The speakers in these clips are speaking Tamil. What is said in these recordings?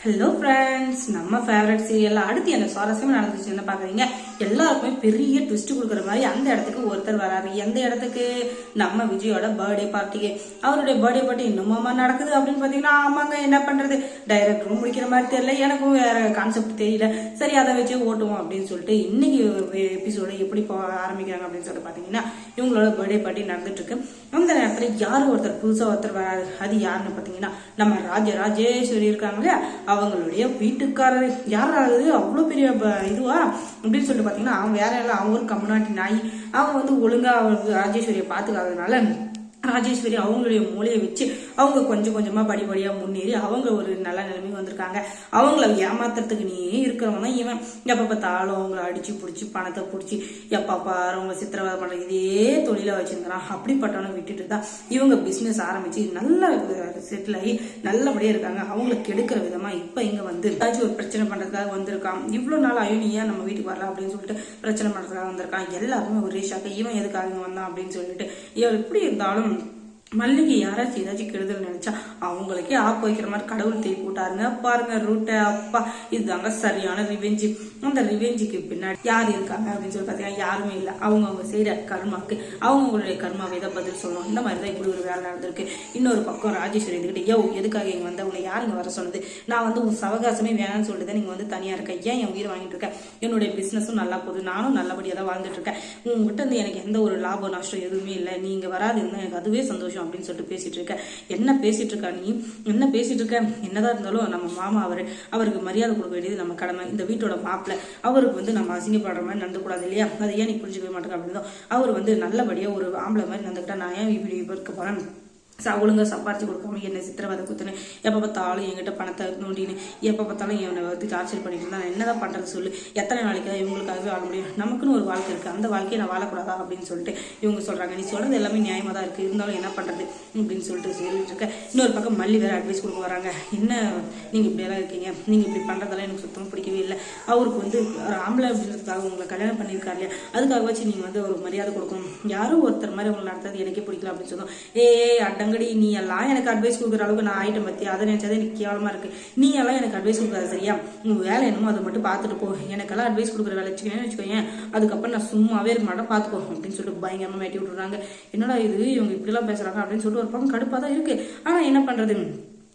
ஹலோ ஃப்ரெண்ட்ஸ் நம்ம ஃபேவரட் சீரியல் அடுத்து என்ன சுவாரஸ்யமாக நடந்துச்சு என்ன பார்க்குறீங்க எல்லாருக்குமே பெரிய ட்விஸ்ட் கொடுக்குற மாதிரி அந்த இடத்துக்கு ஒருத்தர் வராரு. எந்த இடத்துக்கு? நம்ம விஜயோட பர்த்டே பார்ட்டிக்கு அவருடைய பர்த்டே பார்ட்டி இன்னுமாமா நடக்குது அப்படின்னு பார்த்தீங்கன்னா ஆமாங்க என்ன பண்ணுறது டைரக்டரும் முடிக்கிற மாதிரி தெரியல எனக்கும் வேற கான்செப்ட் தெரியல. சரி அதை வச்சு ஓட்டுவோம் அப்படின்னு சொல்லிட்டு இன்னைக்கு எபிசோட எப்படி போக ஆரம்பிக்கிறாங்க அப்படின்னு சொல்லிட்டு பார்த்தீங்கன்னா இவங்களோட பர்த்டே பார்ட்டி நடந்துட்டு இருக்கு அந்த நேரத்தில் யாரும் ஒருத்தர் புதுசாக ஒருத்தர் வராரு? அது யாருன்னு பார்த்தீங்கன்னா நம்ம ராஜ ராஜேஸ்வரி இருக்காங்க இல்லையா? அவங்களுடைய வீட்டுக்காரர். யார் ஆகுது அவ்வளோ பெரிய ப- இதுவா? அப்படின்னு சொல்லிட்டு பார்த்தீங்கன்னா அவன் வேற எல்லாம் அவங்க ஒரு நாய். அவன் வந்து ஒழுங்காக ராஜேஸ்வரியை பார்த்துக்காததுனால ராஜேஸ்வரி அவங்களுடைய மூலையை வச்சு அவங்க கொஞ்சம் கொஞ்சமாக படிப்படியாக முன்னேறி அவங்க ஒரு நல்ல நிலைமைக்கு வந்திருக்காங்க. அவங்கள ஏமாத்துறதுக்கு நீ இருக்கிறவங்க தான் இவன். எப்போ பார்த்தாலும் அவங்கள அடிச்சு பிடிச்சி பணத்தை பிடிச்சி எப்போ பாரு அவங்க சித்திரவதை பண்ணுற இதே தொழிலாக வச்சுருக்கிறான். அப்படிப்பட்டவனை விட்டுட்டு தான் இவங்க பிஸ்னஸ் ஆரம்பித்து நல்லா செட்டில் ஆகி நல்லபடியாக இருக்காங்க. அவங்கள கெடுக்கிற விதமாக இப்போ இங்கே வந்து ஏதாச்சும் ஒரு பிரச்சனை பண்ணுறதுக்காக வந்திருக்கான். இவ்வளோ நாள் ஆயும் நீ ஏன் நம்ம வீட்டுக்கு வரலாம் அப்படின்னு சொல்லிட்டு பிரச்சனை பண்ணுறதுக்காக வந்திருக்கான். எல்லாருமே ஒரே ஷாக்க இவன் எதுக்காக இங்கே வந்தான் அப்படின்னு சொல்லிட்டு. இவன் எப்படி இருந்தாலும் மல்லிகை யாராச்சும் ஏதாச்சும் கெடுதல் நினைச்சா அவங்களுக்கே ஆப்பு வைக்கிற மாதிரி கடவுள் தேய் போட்டாருங்க. பாருங்க ரூட்டை. அப்பா இதுதாங்க சரியான ரிவெஞ்சு அந்த ரிவெஞ்சுக்கு பின்னாடி யார் இருக்காங்க அப்படின்னு சொல்லி பார்த்தீங்கன்னா யாருமே இல்லை. அவங்க அவங்க செய்கிற கர்மாக்கு அவங்களுடைய கர்மாவை தான் பதில் சொல்லணும். இந்த மாதிரி தான் இப்படி ஒரு வேலை நடந்திருக்கு. இன்னொரு பக்கம் ராஜேஸ்வரி இருந்துக்கிட்டு யோ எதுக்காக இங்கே வந்து? உன்னை யாருங்க வர சொன்னது? நான் வந்து உன் சவகாசமே வேணாம்னு சொல்லிட்டு தான் நீங்கள் வந்து தனியாக இருக்க ஏன் என் உயிர் வாங்கிட்டு இருக்கேன் என்னுடைய பிஸ்னஸும் நல்லா போகுது. நானும் நல்லபடியாக தான் வாழ்ந்துட்டு இருக்கேன். உங்ககிட்ட வந்து எனக்கு எந்த ஒரு லாபம் நஷ்டம் எதுவுமே இல்லை. நீங்கள் வராது. இருந்தால் எனக்கு அதுவே சந்தோஷம். அப்படின்னு சொல்லிட்டு பேசிட்டு இருக்க என்ன பேசிட்டு இருக்கா நீ? என்ன பேசிட்டு இருக்க என்னதான் இருந்தாலும் நம்ம மாமா அவரு அவருக்கு மரியாதை கொடுக்க வேண்டியது நம்ம கடமை. இந்த வீட்டோட மாப்பிள்ள அவருக்கு வந்து நம்ம அசிங்கப்படுற மாதிரி நடந்துக்கூடாது இல்லையா? அதை ஏன் நீ புரிஞ்சுக்கவே மாட்டேங்க அப்படின்னு அவர் வந்து நல்லபடியா ஒரு ஆம்பளை மாதிரி நடந்துக்கிட்டா நான் ஏன் இப்படி இருக்க போறேன்? ச ஒழுங்கா சம்பாரிச்சு கொடுக்காம என்னை சித்திரவதை குத்துனு எப்போ பார்த்தாலும் என்கிட்ட பணத்தை நோண்டின்னு. எப்போ பார்த்தாலும் என்னை வந்து டார்ச்சர் பண்ணிட்டு இருந்தா நான் என்னதான் பண்ணுறது சொல்லு. எத்தனை நாளைக்கு தான் இவங்களுக்காகவே வாழ முடியும்? நமக்குன்னு ஒரு வாழ்க்கை இருக்குது அந்த வாழ்க்கையை நான் வாழக்கூடாதா அப்படின்னு சொல்லிட்டு இவங்க சொல்கிறாங்க நீ சொல்கிறது எல்லாமே நியாயமாக தான் இருக்குது இருந்தாலும் என்ன பண்ணுறது அப்படின்னு சொல்லிட்டு சொல்லிட்டு இருக்க இன்னொரு பக்கம் மல்லி வேறு அட்வைஸ் கொடுக்க வராங்க. என்ன நீங்கள் இப்படியெல்லாம் இருக்கீங்க? நீங்கள் இப்படி பண்ணுறதெல்லாம் எனக்கு சுத்தமாக பிடிக்கவே இல்லை. அவருக்கு வந்து ஒரு ஆம்பளை அப்படின்றதுக்காக உங்களை கல்யாணம் பண்ணியிருக்காரு இல்லையா? அதுக்காக வச்சு நீங்கள் வந்து ஒரு மரியாதை கொடுக்கணும். யாரும் ஒருத்தர் மாதிரி உங்களை நடத்துறது எனக்கே பிடிக்கல அப்படின்னு சொன்னோம் ஏ தங்கடி நீ எல்லாம் எனக்கு அட்வைஸ் கொடுக்குற அளவுக்கு நான் ஆயிட்டம் பத்தி அதை நினைச்சாதே எனக்கு கேவலமா இருக்கு. நீ எல்லாம் எனக்கு அட்வைஸ் கொடுக்காத சரியா? உங்க வேலை என்னமோ அதை மட்டும் பார்த்துட்டு போ. எனக்கெல்லாம் அட்வைஸ் கொடுக்குற வேலை வச்சுக்கேன்னு வச்சுக்கோயேன். அதுக்கப்புறம் நான் சும்மாவே இருக்க மாட்டேன் பார்த்துக்கோ அப்படின்னு சொல்லிட்டு பயங்கரமா மேட்டி விட்டுறாங்க. என்னடா இது? இவங்க இப்படிலாம் பேசுறாங்க அப்படின்னு சொல்லிட்டு ஒரு பக்கம் கடுப்பா தான் இருக்கு. ஆனா என்ன பண்றது?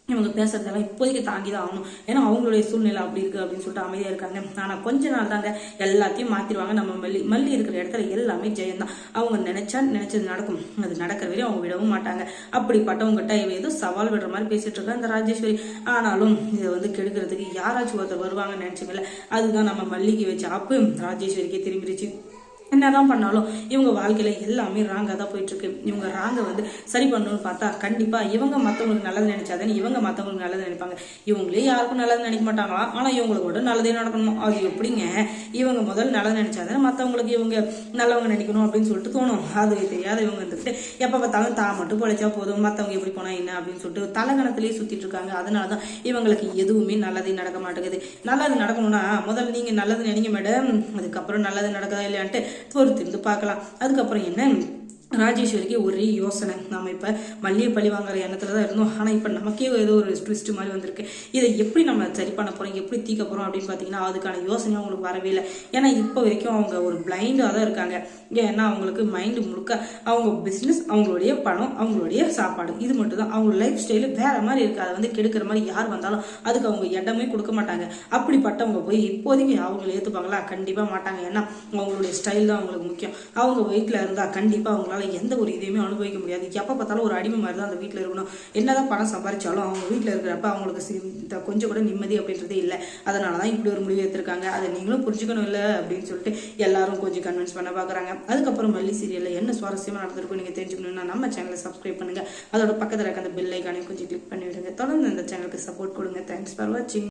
இவங்க பேசுறதெல்லாம் இப்போதைக்கு தாங்கி தான் ஆகணும். ஏன்னா அவங்களுடைய சூழ்நிலை அப்படி இருக்கு அப்படின்னு சொல்லிட்டு அமைதியா இருக்காங்க. ஆனா கொஞ்ச நாள் தாங்க எல்லாத்தையும் மாத்திருவாங்க நம்ம மல்லி மல்லி இருக்கிற இடத்துல எல்லாமே ஜெயந்தான். அவங்க நினைச்சா நினைச்சது நடக்கும். அது நடக்கிற வரையும் அவங்க விடவும் மாட்டாங்க. அப்படிப்பட்டவங்ககிட்ட இவ ஏதோ சவால் விடுற மாதிரி பேசிட்டு இருக்கா இந்த ராஜேஸ்வரி. ஆனாலும் இதை வந்து கெடுக்கிறதுக்கு யாராச்சும் ஒருத்தர் வருவாங்கன்னு நினைச்சுக்கல அதுதான் நம்ம மல்லிகை வச்ச ஆப்பு. ராஜேஸ்வரிக்கே திரும்பிடுச்சு என்னதான் பண்ணாலும் இவங்க வாழ்க்கையில் எல்லாமே ராங்காக தான் போயிட்டுருக்கு. இவங்க ராங்கை வந்து சரி பண்ணணும்னு பார்த்தா கண்டிப்பாக இவங்க மற்றவங்களுக்கு நல்லது நினச்சாதானே இவங்க மற்றவங்களுக்கு நல்லது நினைப்பாங்க. இவங்களே யாருக்கும் நல்லது நினைக்க மாட்டாங்களாம் ஆனால் இவங்களுக்கு கூட நல்லதே நடக்கணும்? அது எப்படிங்க? இவங்க முதல்ல நல்லது நினைச்சாதானே மற்றவங்களுக்கு இவங்க நல்லவங்க நினைக்கணும் அப்படின்னு சொல்லிட்டு தோணும். அது தெரியாத இவங்க இருந்துக்கிட்டு எப்போ பார்த்தாலும் தான் மட்டும் பொழைச்சா போதும் மற்றவங்க எப்படி போனால் என்ன அப்படின்னு சொல்லிட்டு தலைகணத்திலேயே சுற்றிட்டு இருக்காங்க. அதனாலதான் இவங்களுக்கு எதுவுமே நல்லதே நடக்க மாட்டேங்குது. நல்லது நடக்கணும்னா முதல்ல நீங்கள் நல்லது நினைக்க மேடம் அதுக்கப்புறம் நல்லது நடக்குதா இல்லையான்ட்டு பொறுத்திருந்து பார்க்கலாம். அதுக்கப்புறம் என்ன? ராஜேஸ்வரிக்கு ஒரே யோசனை. நம்ம இப்போ மல்லிகை பழி வாங்குற எண்ணத்தில் தான் இருந்தோம். ஆனால் இப்போ நமக்கே ஏதோ ஒரு ட்விஸ்ட் மாதிரி வந்திருக்கு. இதை எப்படி நம்ம சரி பண்ண போகிறோம் எப்படி தீக்க போகிறோம் அப்படின்னு பார்த்தீங்கன்னா அதுக்கான யோசனை அவங்களுக்கு வரவே இல்லை. ஏன்னா இப்போ வரைக்கும் அவங்க ஒரு பிளைண்டாக தான் இருக்காங்க. ஏன்னா அவங்களுக்கு மைண்ட் முழுக்க அவங்க பிஸ்னஸ் அவங்களுடைய பணம் அவங்களுடைய சாப்பாடு. இது மட்டும் தான். அவங்க லைஃப் ஸ்டைலு வேற மாதிரி இருக்குது அதை வந்து கெடுக்கிற மாதிரி யார் வந்தாலும் அதுக்கு அவங்க இடமே கொடுக்க மாட்டாங்க. அப்படிப்பட்டவங்க போய் இப்போதைக்கு அவங்கள ஏற்றுப்பாங்களா கண்டிப்பாக மாட்டாங்க. ஏன்னா அவங்களுடைய ஸ்டைல் தான் அவங்களுக்கு முக்கியம். அவங்க வீட்டுல இருந்தால் கண்டிப்பாக அவங்களால எந்த ஒரு இதையுமே அனுபவிக்க முடியாது. எப்போ பார்த்தாலும் ஒரு அடிமை மாதிரி தான் அந்த வீட்டில் இருக்கணும். என்னதான் பணம் சம்பாதிச்சாலும் அவங்க வீட்டில் இருக்கிறப்ப அவங்களுக்கு சி- கொஞ்சம் கூட நிம்மதி அப்படின்றதே இல்லை. அதனாலதான் இப்படி ஒரு முடிவு எடுத்திருக்காங்க. அதை நீங்களும் புரிஞ்சுக்கணும் இல்லை அப்படின்னு சொல்லிட்டு எல்லாரும் கொஞ்சம் கன்வின்ஸ் பண்ண பார்க்குறாங்க அதுக்கப்புறம் மல்லி சீரியலில் என்ன சுவாரஸ்யமாக நடந்திருக்கும் நீங்கள் தெரிஞ்சுக்கணும்னா நம்ம சேனலை சப்ஸ்கிரைப் பண்ணுங்கள் அதோட பக்கத்தில் இருக்க அந்த பெல் ஐக்கானையும் கொஞ்சம் கிளிக் பண்ணி விடுங்க தொடர்ந்து அந்த சேனலுக்கு சப்போர்ட் கொடுங்க. தேங்க்ஸ் ஃபார் வாட்சிங்